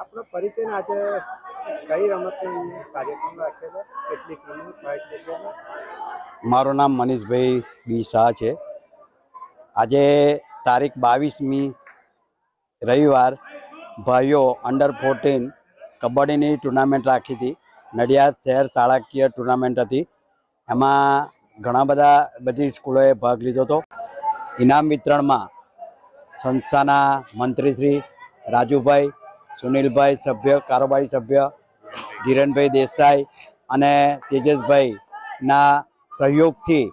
આપનો પરિચય આજે કઈ રમતનો કાર્યક્રમ રાખેલો કેટલીક રમત લીધેલો? મારું નામ મનીષભાઈ બી શાહ છે. આજે તારીખ બાવીસમી રવિવાર ભાઈઓ અંડર ફોર્ટીન કબડ્ડીની ટુર્નામેન્ટ રાખી હતી. નડિયાદ શહેર શાળાકીય ટુર્નામેન્ટ હતી. એમાં ઘણા બધા બધી સ્કૂલોએ ભાગ લીધો હતો. ઇનામ વિતરણમાં સંસ્થાના મંત્રીશ્રી રાજુભાઈ સુનિલભાઈ સભ્ય, કારોબારી સભ્ય ધીરણભાઈ દેસાઈ અને તેજસભાઈના સહયોગથી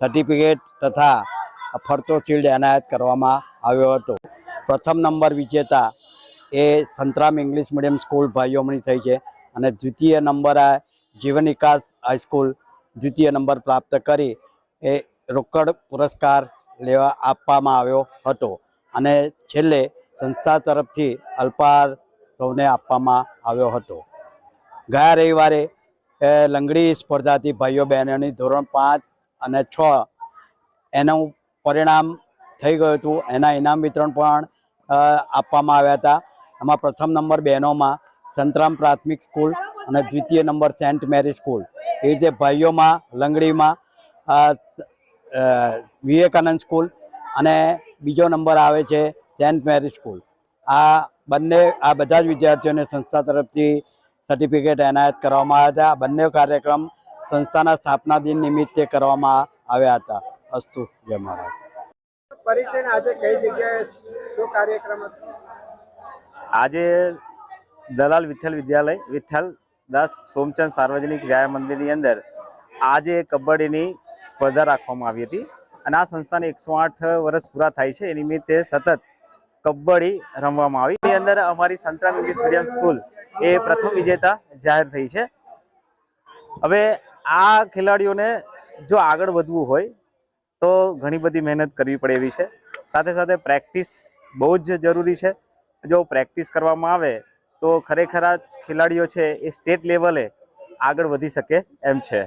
સર્ટિફિકેટ તથા ફરતો શિલ્ડ એનાયત કરવામાં આવ્યો હતો. પ્રથમ નંબર વિજેતા એ સંતરામ ઇંગ્લિશ મીડિયમ સ્કૂલ ભાઈઓમણી થઈ છે અને દ્વિતીય નંબર આ જીવન વિકાસ હાઈસ્કૂલ દ્વિતીય નંબર પ્રાપ્ત કરી એ રોકડ પુરસ્કાર લેવા આપવામાં આવ્યો હતો. અને છેલ્લે સંસ્થા તરફથી અલ્પાર સૌને આપવામાં આવ્યો હતો. ગયા રવિવારે લંગડી સ્પર્ધાથી ભાઈઓ બહેનોની ધોરણ પાંચ અને છ એનું પરિણામ થઈ ગયું હતું. એના ઇનામ વિતરણ પણ આપવામાં આવ્યા હતા. એમાં પ્રથમ નંબર બહેનોમાં સંતરામ પ્રાથમિક સ્કૂલ અને દ્વિતીય નંબર સેન્ટ મેરી સ્કૂલ. એ રીતે ભાઈઓમાં, લંગડીમાં વિવેકાનંદ સ્કૂલ અને બીજો નંબર આવે છે સેન્ટ મેરી સ્કૂલ. આ બંને આ બધા જ વિદ્યાર્થીઓને સંસ્થા તરફથી સર્ટિફિકેટ એનાયત કરવામાં આવ્યા હતા. આ બંને કાર્યક્રમ સંસ્થાના સ્થાપના દિન નિમિત્તે કરવામાં આવ્યા હતા. અસ્તુ જય મહારાજ. આજે કઈ જગ્યાએ શું કાર્યક્રમ હતો? આજે દલાલ વિઠ્ઠલ વિદ્યાલય વિઠ્ઠલ દાસ સોમચંદ સાર્વજનિક વ્યાયામ મંદિરની અંદર આજે કબડ્ડીની સ્પર્ધા રાખવામાં આવી હતી. અને આ સંસ્થાને એકસો આઠ વર્ષ પૂરા થાય છે. એ નિમિત્તે સતત કબડ્ડી રમવામાં આવી. એની અંદર અમારી સંતરામ ઇંગ્લિશ મીડિયમ સ્કૂલ એ પ્રથમ વિજેતા જાહેર થઈ છે. હવે આ ખેલાડીઓને જો આગળ વધવું હોય તો ઘણી બધી મહેનત કરવી પડે એવી છે. સાથે સાથે પ્રેક્ટિસ બહુ જ જરૂરી છે. જો પ્રેક્ટિસ કરવામાં આવે તો ખરેખર આ ખેલાડીઓ છે એ સ્ટેટ લેવલે આગળ વધી શકે એમ છે.